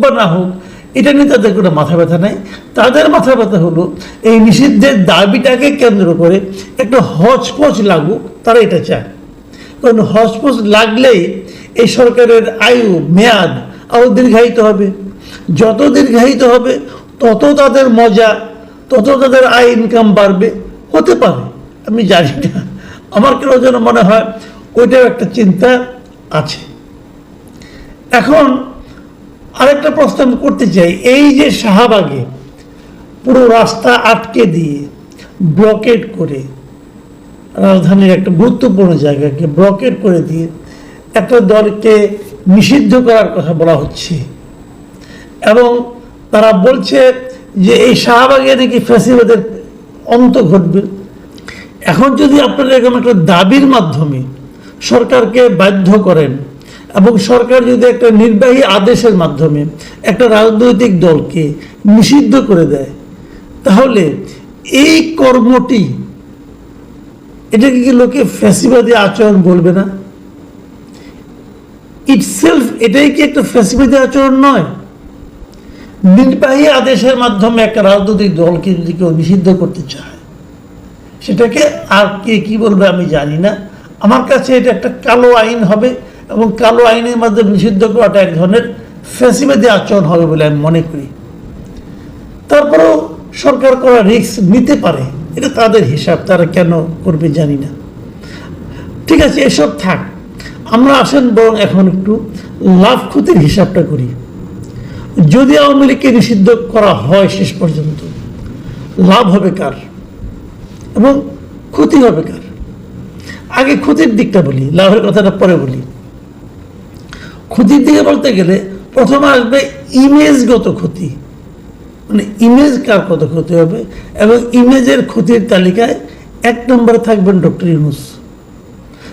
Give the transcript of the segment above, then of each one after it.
বা না হোক, এটা নিয়ে তাদের কোনো মাথা ব্যথা নাই। তাদের মাথা ব্যথা হলো, এই নিষিদ্ধের দাবিটাকে কেন্দ্র করে একটা হচপচ লাগুক, তারা এটা চায়। কারণ হচপচ লাগলেই এই সরকারের আয়ু, মেয়াদ আরও দীর্ঘায়িত হবে। যত দীর্ঘায়িত হবে, তত তাদের মজা, তত তাদের আয় ইনকাম বাড়বে। হতে পারে, আমি জানি না। আমার কেন যেন মনে হয় ওইটাও একটা চিন্তা আছে। এখন আরেকটা প্রশ্ন আমি করতে চাই। এই যে শাহবাগে পুরো রাস্তা আটকে দিয়ে ব্লকেট করে রাজধানীর একটা গুরুত্বপূর্ণ জায়গাকে ব্লকেট করে দিয়ে একটা দলকে নিষিদ্ধ করার কথা বলা হচ্ছে এবং তারা বলছে যে এই শাহবাগে নাকি ফ্যাসিবাদের অন্ত ঘটবে। এখন যদি আপনারা এরকম একটা দাবির মাধ্যমে সরকারকে বাধ্য করেন এবং সরকার যদি একটা নির্বাহী আদেশের মাধ্যমে একটা রাজনৈতিক দলকে নিষিদ্ধ করে দেয়, তাহলে এই কর্মটি, এটাকে কি লোকে ফ্যাসিবাদী আচরণ বলবে না? ইটসেলফ এটাই কি একটা ফ্যাসিবাদী আচরণ নয়? নির্বাহী আদেশের মাধ্যমে একটা রাজনৈতিক দলকে যদি কেউ নিষিদ্ধ করতে চায়, সেটাকে আর কে কি বলবে আমি জানি না। আমার কাছে এটা একটা কালো আইন হবে। এবং কালো আইনের মাধ্যমে নিষিদ্ধ করাটা এক ধরনের ফ্যাসিবাদী আচরণ হবে বলে আমি মনে করি। তারপরেও সরকার করা রিস্ক নিতে পারে, এটা তাদের হিসাব, তারা কেন করবে জানি না। ঠিক আছে, এসব থাক, আমরা আসেন বরং এখন একটু লাভ ক্ষতির হিসাবটা করি। যদি আওয়ামী লীগকে নিষিদ্ধ করা হয় শেষ পর্যন্ত, লাভ হবে কার? এবং ক্ষতি হবে কার? আগে ক্ষতির দিকটা বলি, লাভের কথাটা পরে বলি। ক্ষতির দিকে বলতে গেলে প্রথমে আসবে ইমেজগত ক্ষতি। মানে ইমেজ কার কত ক্ষতি হবে? এবং ইমেজের ক্ষতির তালিকায় এক নম্বরে থাকবেন ডক্টর ইউনুস।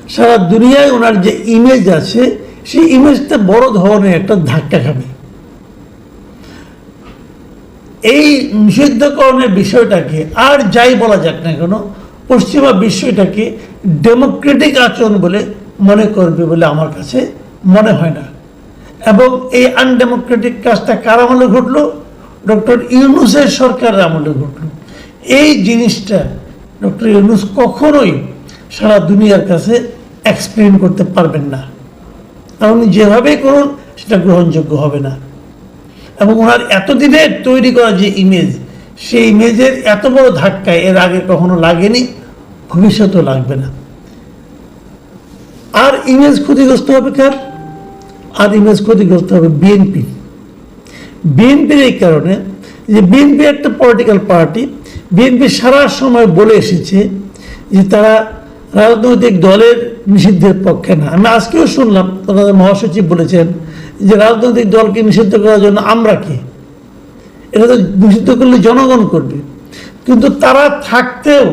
সারা দুনিয়ায় ওনার যে ইমেজ আছে, সেই ইমেজটা বড় ধরনের একটা ধাক্কা খাবে। এই নিষিদ্ধকরণের বিষয়টাকে আর যাই বলা যাক না কেন, পশ্চিমা বিষয়টাকে ডেমোক্রেটিক আচরণ বলে মনে করবে বলে আমার কাছে মনে হয় না। এবং এই আনডেমোক্রেটিক কাজটা কার আমলে ঘটলো? ডক্টর ইউনুসের সরকারের আমলে ঘটলো। এই জিনিসটা ডক্টর ইউনুস কখনোই সারা দুনিয়ার কাছে এক্সপ্লেন করতে পারবেন না। কারণ যেভাবেই করুন, সেটা গ্রহণযোগ্য হবে না। এবং ওনার এতদিনের তৈরি করা যে ইমেজ সেই ইমেজের এত বড় ধাক্কায় এর আগে কখনো লাগেনি, ভবিষ্যতেও লাগবে না। আর ইমেজ ক্ষতিগ্রস্ত হবে কার? আর ইমেজ ক্ষতিগ্রস্ত হবে বিএনপি বিএনপির এই কারণে যে বিএনপি একটা পলিটিক্যাল পার্টি বিএনপি সারা সময় বলে এসেছে যে তারা রাজনৈতিক দলের নিষিদ্ধের পক্ষে না। আমি আজকেও শুনলাম, তাদের মহাসচিব বলেছেন যে রাজনৈতিক দলকে নিষিদ্ধ করার জন্য আমরা কি? এটা তো নিষিদ্ধ করলে জনগণ করবে। কিন্তু তারা থাকতেও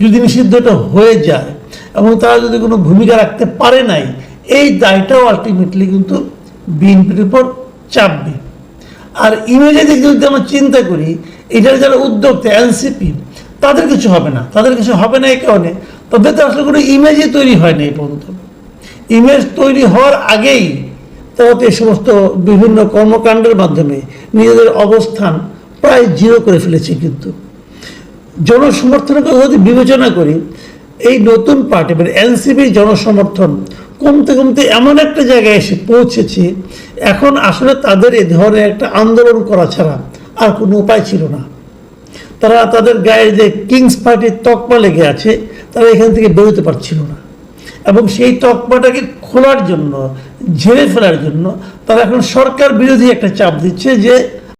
যদি নিষিদ্ধটা হয়ে যায় এবং তারা যদি কোনো ভূমিকা রাখতে পারে নাই এই দায়টাও আলটিমেটলি কিন্তু বিএনপির উপর চাপবে। আর ইমেজে যদি আমরা চিন্তা করি, এটার যারা উদ্যোক্তা এনসিপি তাদের কিছু হবে না। তাদের কিছু হবে না এই কারণে। তবে তো আসলে কোনো ইমেজই তৈরি হয় না এই পর্যন্ত। ইমেজ তৈরি হওয়ার আগেই তারা এই সমস্ত বিভিন্ন কর্মকাণ্ডের মাধ্যমে নিজেদের অবস্থান প্রায় জিরো করে ফেলেছে কিন্তু। জনসমর্থনের কথা যদি বিবেচনা করি, এই নতুন পার্টি মানে এনসিপি জনসমর্থন কমতে কমতে এমন একটা জায়গায় এসে পৌঁছেছে, এখন আসলে তাদের এ ধরনের একটা আন্দোলন করা ছাড়া আর কোনো উপায় ছিল না। তারা তাদের গায়ে যে কিংস পার্টির তকমা লেগে আছে, তারা এখান থেকে বেরোতে পারছিল না। এবং সেই তকমাটাকে খোলার জন্য, ঝেড়ে ফেলার জন্য তারা এখন সরকার বিরোধী একটা চাপ দিচ্ছে যে